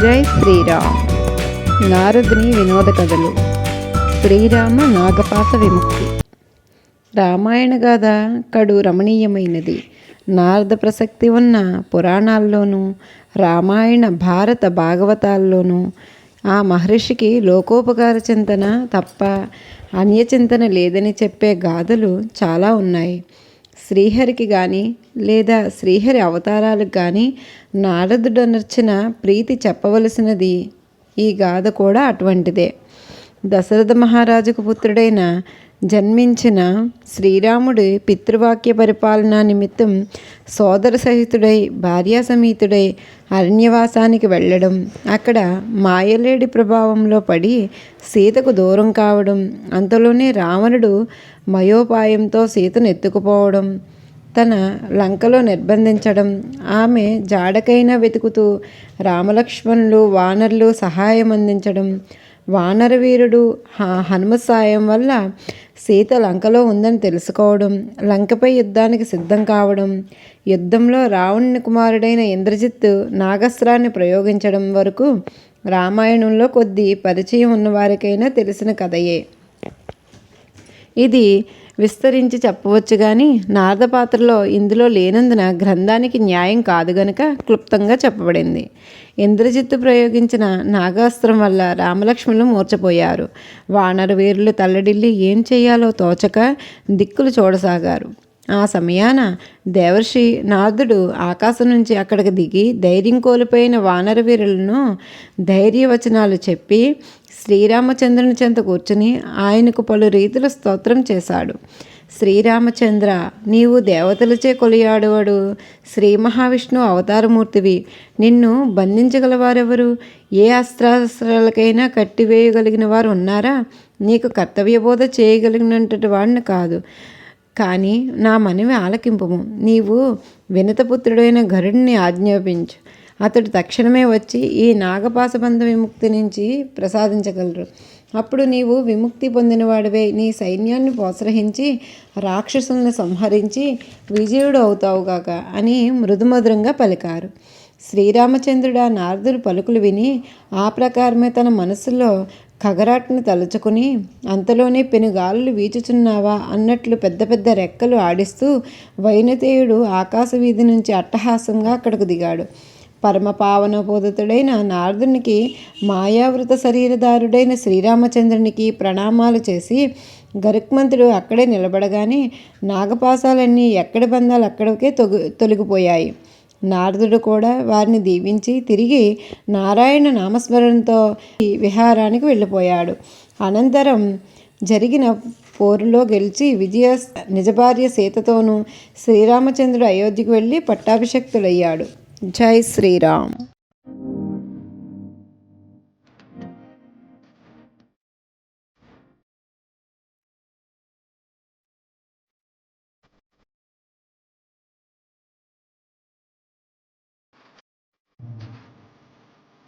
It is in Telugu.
జై శ్రీరామ్. నారదుని వినోద కథలు. శ్రీరామ నాగపాస విముక్తి. రామాయణ గాథ కడు రమణీయమైనది. నారద ప్రసక్తి ఉన్న పురాణాల్లోనూ రామాయణ భారత భాగవతాల్లోనూ ఆ మహర్షికి లోకోపకార చింతన తప్ప అన్యచింతన లేదని చెప్పే గాథలు చాలా ఉన్నాయి. శ్రీహరికి కానీ లేదా శ్రీహరి అవతారాలకు కానీ నారదుడనర్చిన ప్రీతి చెప్పవలసినది. ఈ గాథ కూడా అటువంటిదే. దశరథ మహారాజుకు పుత్రుడైన జన్మించిన శ్రీరాముడి పితృవాక్య పరిపాలన నిమిత్తం సోదర సహితుడై భార్యాసమేతుడై అరణ్యవాసానికి వెళ్ళడం. అక్కడ మాయలేడి ప్రభావంలో పడి సీతకు దూరం కావడం. అంతలోనే రావణుడు మయోపాయంతో సీతను ఎత్తుకుపోవడం. తన లంకలో నిర్బంధించడం. ఆమె జాడకైనా వెతుకుతూ రామలక్ష్మణులు వానరులు సహాయం అందించడం. వానరవీరుడు హనుమ సాయం వల్ల సీత లంకలో ఉందని తెలుసుకోవడం లంకపై యుద్ధానికి సిద్ధం కావడం యుద్ధంలో రావణుని కుమారుడైన ఇంద్రజిత్తు నాగస్త్రాన్ని ప్రయోగించడం వరకు రామాయణంలో కొద్ది పరిచయం ఉన్నవారికైనా తెలిసిన కథయే. ఇది విస్తరించి చెప్పవచ్చు కానీ నారద పాత్రలో ఇందులో లేనందున గ్రంథానికి న్యాయం కాదు గనుక క్లుప్తంగా చెప్పబడింది. ఇంద్రజిత్తు ప్రయోగించిన నాగాస్త్రం వల్ల రామలక్ష్మణులు మూర్చపోయారు వానర వీరులు తల్లడిల్లి ఏం చేయాలో తోచక దిక్కులు చూడసాగారు. ఆ సమయాన దేవర్షి నారదుడు ఆకాశం నుంచి అక్కడికి దిగి ధైర్యం కోల్పోయిన వానర వీరులను ధైర్యవచనాలు చెప్పి శ్రీరామచంద్రుని చెంత కూర్చుని ఆయనకు పలు రీతుల స్తోత్రం చేశాడు. శ్రీరామచంద్ర నీవు దేవతలచే కొలియాడువాడు. శ్రీ మహావిష్ణు అవతారమూర్తివి. నిన్ను బంధించగలవారెవరు? ఏ అస్త్రాస్త్రాలకైనా కట్టివేయగలిగిన వారు ఉన్నారా? నీకు కర్తవ్యబోధ చేయగలిగినటువంటి వాడిని కాదు. కానీ నా మనవి ఆలకింపము. నీవు వినతపుత్రుడైన గరుడిని ఆజ్ఞాపించు. అతడు తక్షణమే వచ్చి ఈ నాగపాసబంధ విముక్తి నుంచి ప్రసాదించగలరు. అప్పుడు నీవు విముక్తి పొందినవాడివే నీ సైన్యాన్ని ప్రోత్సహించి రాక్షసుల్ని సంహరించి విజయుడు అవుతావుగాక అని మృదుమధురంగా పలికారు. శ్రీరామచంద్రుడు ఆ నారదుడు పలుకులు విని ఆ ప్రకారమే తన మనసులో ఖగరాట్ని తలుచుకుని అంతలోనే పెనుగాలులు వీచుచున్నావా? అన్నట్లు పెద్ద పెద్ద రెక్కలు ఆడిస్తూ వైనతేయుడు ఆకాశ వీధి నుంచి అట్టహాసంగా అక్కడకు దిగాడు. పరమ పావనబోధతుడైన నారదునికి మాయావృత శరీరదారుడైన శ్రీరామచంద్రునికి ప్రణామాలు చేసి గరుక్మంతుడు అక్కడే నిలబడగానే నాగపాసాలన్నీ ఎక్కడి బంధాలు అక్కడికే తొగి తొలగిపోయాయి. నారదుడు కూడా వారిని దీవించి తిరిగి నారాయణ నామస్మరణతో విహారానికి వెళ్ళిపోయాడు. అనంతరం జరిగిన పోరులో గెలిచి విజయ నిజభార్య సీతతోనూ శ్రీరామచంద్రుడు అయోధ్యకు వెళ్ళి పట్టాభిషక్తుడయ్యాడు జై శ్రీరామ్.